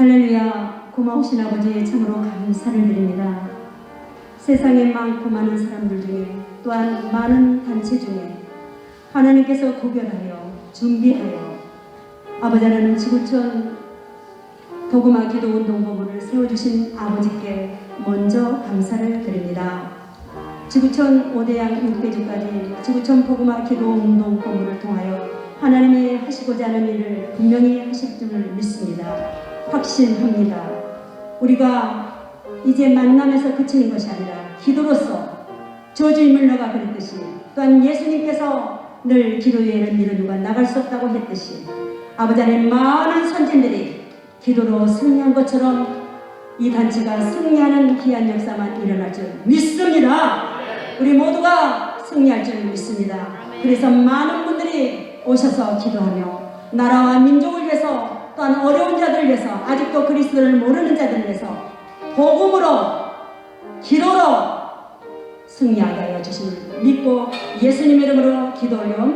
할렐루야 고마우신 아버지 참으로 감사를 드립니다. 세상에 많고 많은 사람들 중에 또한 많은 단체 중에 하나님께서 구별하여 준비하여 아버지 하나님 지구촌 도구마 기도 운동 본부를 세워주신 아버지께 먼저 감사를 드립니다. 지구촌 5대양 6대주까지 지구촌 복음화 기도 운동 본부를 통하여 하나님이 하시고자 하는 일을 분명히 하실 줄을 믿습니다. 확신합니다. 우리가 이제 만남에서 그치는 것이 아니라 기도로서 저주의 물러가 그랬듯이 또한 예수님께서 늘 기도 외에는 미루누가 나갈 수 없다고 했듯이 아버지 하나님 많은 선진들이 기도로 승리한 것처럼 이 단체가 승리하는 귀한 역사만 일어날 줄 믿습니다. 우리 모두가 승리할 줄 믿습니다. 그래서 많은 분들이 오셔서 기도하며 나라와 민족을 또한 어려운 자들을 위해서 아직도 그리스도를 모르는 자들을 위해서 복음으로 기도로 승리하게 하여 주심을 믿고 예수님 이름으로 기도 올려